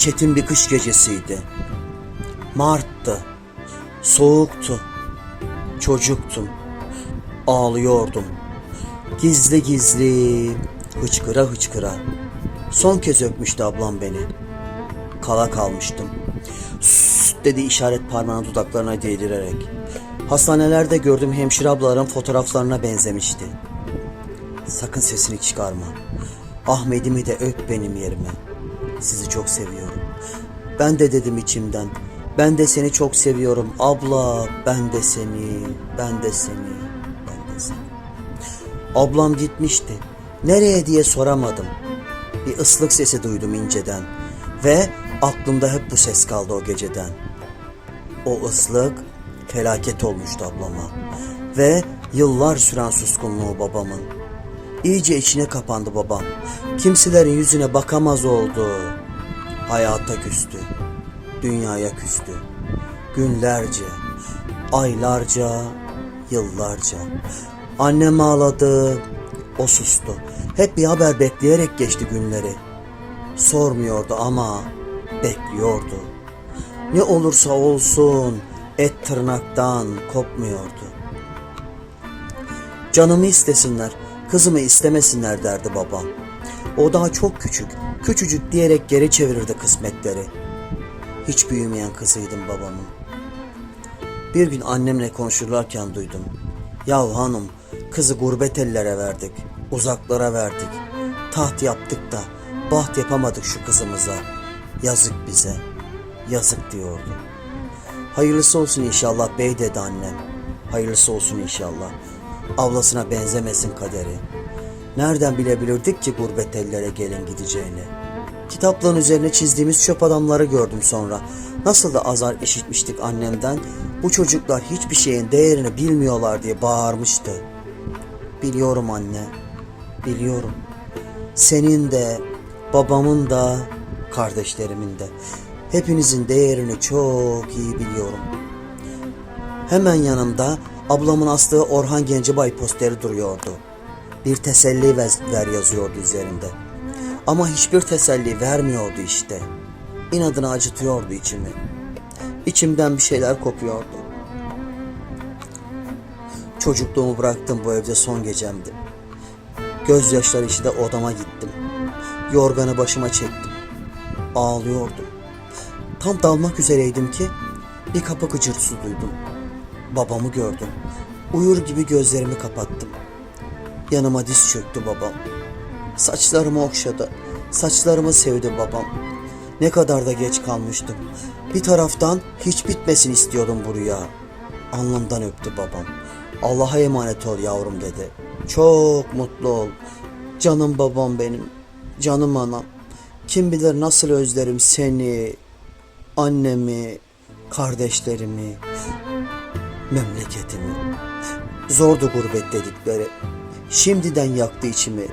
Çetin bir kış gecesiydi. Mart'tı. Soğuktu. Çocuktum. Ağlıyordum. Gizli gizli, hıçkıra hıçkıra. Son kez öpmüştü ablam beni. Kala kalmıştım. Sus dedi işaret parmağını dudaklarına değdirerek. Hastanelerde gördüğüm hemşire ablaların fotoğraflarına benzemişti. Sakın sesini çıkarma. Ahmet'imi de öp benim yerime. Sizi çok seviyorum. Ben de dedim içimden. Ben de seni çok seviyorum abla. Ben de seni, ben de seni, ben de seni. Ablam gitmişti. Nereye diye soramadım. Bir ıslık sesi duydum inceden. Ve aklımda hep bu ses kaldı o geceden. O ıslık felaket olmuştu ablama. Ve yıllar süren suskunluğu babamın. İyice içine kapandı babam. Kimselerin yüzüne bakamaz oldu. Hayata küstü. Dünyaya küstü. Günlerce, aylarca, yıllarca. Annem ağladı, o sustu. Hep bir haber bekleyerek geçti günleri. Sormuyordu ama bekliyordu. Ne olursa olsun et tırnaktan kopmuyordu. Canımı istesinler, kızımı istemesinler derdi babam. O daha çok küçük, küçücük diyerek geri çevirirdi kısmetleri. Hiç büyümeyen kızıydım babamın. Bir gün annemle konuşurlarken duydum. Yahu hanım, kızı gurbet ellere verdik, uzaklara verdik. Taht yaptık da baht yapamadık şu kızımıza. Yazık bize, yazık diyordu. Hayırlısı olsun inşallah bey dedi annem. Hayırlısı olsun inşallah. Ablasına benzemesin kaderi. Nereden bilebilirdik ki gurbet ellere gelin gideceğini? Kitaplığın üzerine çizdiğimiz çöp adamları gördüm sonra. Nasıl da azar işitmiştik annemden. Bu çocuklar hiçbir şeyin değerini bilmiyorlar diye bağırmıştı. Biliyorum anne, biliyorum. Senin de, babamın da, kardeşlerimin de. Hepinizin değerini çok iyi biliyorum. Hemen yanımda ablamın astığı Orhan Gencebay posteri duruyordu. Bir teselli ver, yazıyordu üzerinde. Ama hiçbir teselli vermiyordu işte. İnadına acıtıyordu içimi. İçimden bir şeyler kopuyordu. Çocukluğumu bıraktım bu evde son gecemdi. Gözyaşları içinde odama gittim. Yorganı başıma çektim. Ağlıyordum. Tam dalmak üzereydim ki bir kapı gıcırtısı duydum. Babamı gördüm. Uyur gibi gözlerimi kapattım. Yanıma diz çöktü babam. Saçlarımı okşadı. Saçlarımı sevdi babam. Ne kadar da geç kalmıştım. Bir taraftan hiç bitmesin istiyordum bu rüya. Alnımdan öptü babam. Allah'a emanet ol yavrum dedi. Çok mutlu ol. Canım babam benim. Canım anam. Kim bilir nasıl özlerim seni, annemi, kardeşlerimi, memleketimi. Zordu gurbet dedikleri. Şimdiden yaktı içimi.